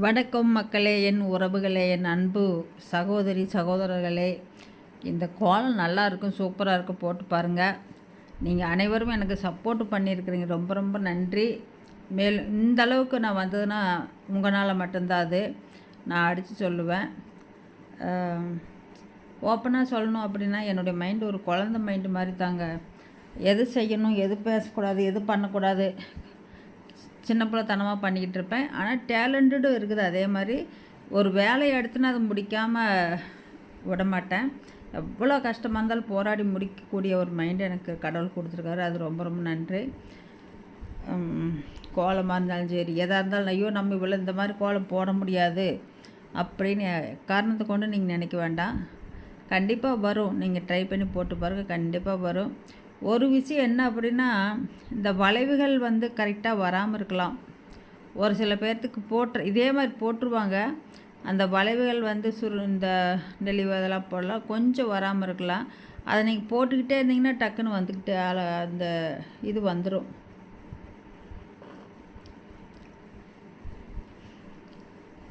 வணக்கம் மக்களே என் உறவுகளே என் அன்பு சகோதரி சகோதரர்களே. இந்த கோலம் நல்லா இருக்கும் சூப்பராக இருக்கும் போட்டு பாருங்கள் நீங்கள் அனைவரும் எனக்கு சப்போர்ட் பண்ணியிருக்கிறீங்க. ரொம்ப ரொம்ப நன்றி. மேலும் இந்த அளவுக்கு நான் வந்ததுன்னா உங்களால் மட்டும்தான் அது. நான் அடித்து சொல்லுவேன். ஓப்பனாக சொல்லணும் அப்படின்னா என்னுடைய மைண்டு ஒரு குழந்த மைண்டு மாதிரி தாங்க. எது செய்யணும் எது பேசக்கூடாது எது பண்ணக்கூடாது சின்ன பிள்ளைத்தனமாக பண்ணிக்கிட்டு இருப்பேன். ஆனால் டேலண்டடும் இருக்குது. அதே மாதிரி ஒரு வேலையை எடுத்துன்னு அதை முடிக்காமல் விட மாட்டேன் எவ்வளோ கஷ்டமாக இருந்தாலும் போராடி முடிக்கக்கூடிய ஒரு மைண்ட் எனக்கு கடவுள் கொடுத்துருக்காரு. அது ரொம்ப ரொம்ப நன்றி. கோலமாக இருந்தாலும் சரி எதாக இருந்தாலும் ஐயோ நம்ம இவ்வளோ இந்த மாதிரி கோலம் போட முடியாது அப்படின்னு காரணத்தை கொண்டு நீங்கள் நினைக்க வேண்டாம். கண்டிப்பாக வரும். நீங்கள் ட்ரை பண்ணி போட்டு பாருங்கள் கண்டிப்பாக வரும். ஒரு விஷயம் என்ன அப்படின்னா இந்த வளைவுகள் வந்து கரெக்டாக வராமல் இருக்கலாம். ஒரு சில பேர்த்துக்கு போட்டு இதே மாதிரி போட்டுருவாங்க. அந்த வளைவுகள் வந்து சுரு இந்த டெலிவரி அதெல்லாம் போடலாம். கொஞ்சம் வராமல் இருக்கலாம். அதை நீங்கள் போட்டுக்கிட்டே இருந்தீங்கன்னா டக்குன்னு வந்துக்கிட்டு அந்த இது வந்துடும்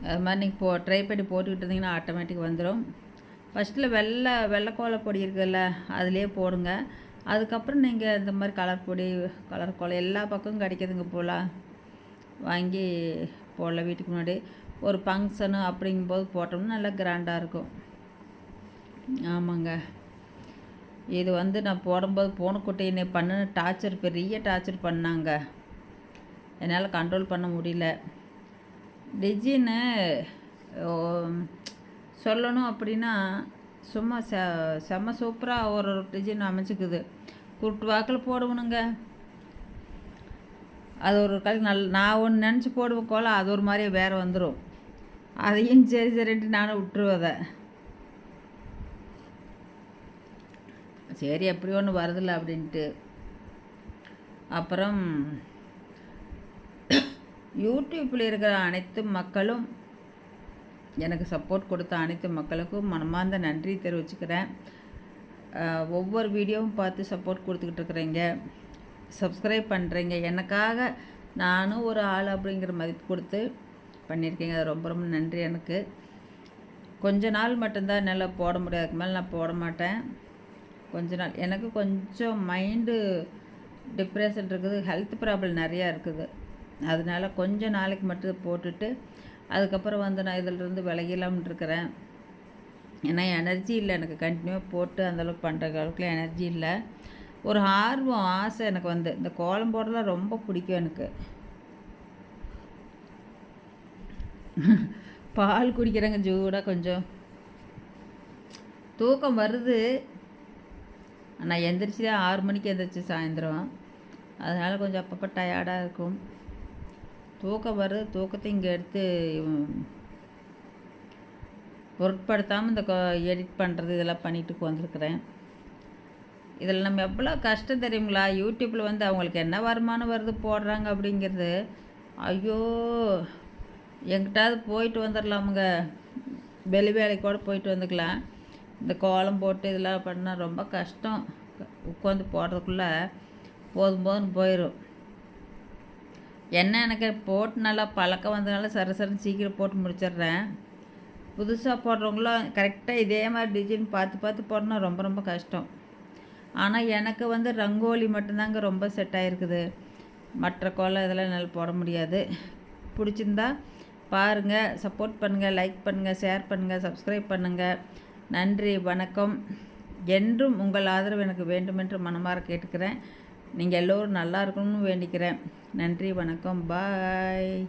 அது மாதிரி நீங்கள் போ ட்ரை பண்ணி போட்டுக்கிட்டு இருந்தீங்கன்னா ஆட்டோமேட்டிக் வந்துடும் ஃபஸ்ட்டில் வெள்ளை வெள்ளை பொடி இருக்குதுல்ல அதிலே போடுங்க. அதுக்கப்புறம் நீங்கள் இந்த மாதிரி கலர் பொடி கலர் கோலம் எல்லா பக்கமும் கிடைக்கிதுங்க போல். வாங்கி போடல வீட்டுக்கு முன்னாடி. ஒரு ஃபங்க்ஷனு அப்படிங்கும்போது போட்டோம்னா நல்லா கிராண்டாக இருக்கும். ஆமாங்க. இது வந்து நான் போடும்போது பூனைக்குட்டி என்னை பண்ண டார்ச்சர் பெரிய டார்ச்சர் பண்ணாங்க. என்னால் கண்ட்ரோல் பண்ண முடியல. டிஜின்னு சொல்லணும் அப்படின்னா சும்மா செ செம்ம சூப்பராக ஒரு ஒரு டிசைன் அமைச்சிக்குது குருட்டு வாக்கில் போடுவணுங்க அது ஒரு கல் நல் நான் ஒன்று நினச்சி போடுவேன் கோலம் அது ஒரு மாதிரியே வேறு வந்துடும் அதையும் சரி சரின்ட்டு நானும் விட்டுருவேன் சரி எப்படி ஒன்று வருதில்ல அப்படின்ட்டு. அப்புறம் யூடியூப்பில் இருக்கிற அனைத்து மக்களும் எனக்கு சப்போர்ட் கொடுத்த அனைத்து மக்களுக்கும் மனமார்ந்த நன்றி தெரிவிச்சுக்கிறேன். ஒவ்வொரு வீடியோவும் பார்த்து சப்போர்ட் கொடுத்துக்கிட்டு இருக்கிறீங்க. சப்ஸ்கிரைப் பண்ணுறீங்க எனக்காக நானும் ஒரு ஆள் அப்படிங்கிற மதிப்பு கொடுத்து பண்ணியிருக்கீங்க. அது ரொம்ப ரொம்ப நன்றி எனக்கு. கொஞ்ச நாள் மட்டும்தான் என்னால் போட முடியாதுக்கு மேலே நான் போட மாட்டேன். கொஞ்ச நாள். எனக்கு கொஞ்சம் மைண்டு டிப்ரெஷன் இருக்குது. ஹெல்த் ப்ராப்ளம் நிறையா இருக்குது. அதனால் கொஞ்சம் நாளைக்கு மட்டும் போட்டுட்டு அதுக்கப்புறம் வந்து நான் இதிலிருந்து விலகிலாம்னு இருக்கிறேன். ஏன்னா எனர்ஜி இல்லை. எனக்கு கண்டினியூவாக போட்டு அந்தளவுக்கு பண்ணுற அளவுக்கு எனர்ஜி இல்லை. ஒரு ஆர்வம் ஆசை எனக்கு வந்து. இந்த கோலம் போடுறதுலாம் ரொம்ப பிடிக்கும் எனக்கு. பால் குடிக்கிறேங்க ஜூடாக கொஞ்சம். தூக்கம் வருது. நான் எந்திரிச்சு ஆறு மணிக்கு எந்திரிச்சு சாயந்தரம். அதனால் கொஞ்சம் அப்பப்போ டயர்டாக இருக்கும். தூக்கம் வருது தூக்கத்தை இங்கே எடுத்து பொருட்படுத்தாமல் இந்த எடிட் பண்ணுறது இதெல்லாம் பண்ணிட்டு வந்திருக்கிறேன் இதில் நம்ம எவ்வளோ கஷ்டம் தெரியுங்களா? யூடியூப்பில் வந்து அவங்களுக்கு என்ன வருமானம் வருது போடுறாங்க அப்படிங்கிறது. ஐயோ எங்கிட்டாவது போயிட்டு வந்துடலாமுங்க வெளி வேலைக்கு கூட போயிட்டு வந்துக்கலாம். இந்த கோலம் போட்டு இதெல்லாம் பண்ணால் ரொம்ப கஷ்டம். உட்காந்து போடுறதுக்குள்ளே போதும் போதும் போயிடும் என்ன எனக்கு போட்டு நல்லா பழக்கம் வந்ததுனால சர சரன்னு சீக்கிரம் போட்டு முடிச்சிடுறேன். புதுசாக போடுறவங்களும் கரெக்டாக இதே மாதிரி டிசைன் பார்த்து பார்த்து போடணும் ரொம்ப ரொம்ப கஷ்டம். ஆனால் எனக்கு வந்து ரங்கோலி மட்டும்தாங்க ரொம்ப செட் ஆகிருக்குது மற்ற கோலம் இதெல்லாம் என்னால் போட முடியாது. பிடிச்சிருந்தா பாருங்கள் சப்போர்ட் பண்ணுங்கள் லைக் பண்ணுங்கள் ஷேர் பண்ணுங்கள் சப்ஸ்கிரைப் பண்ணுங்கள் நன்றி வணக்கம். என்றும் உங்கள் ஆதரவு எனக்கு வேண்டுமென்று மனமாற கேட்டுக்கிறேன். நீங்கள் எல்லோரும் நல்லா இருக்கணும்னு வேண்டிக்கிறேன். நன்றி வணக்கம். பாய்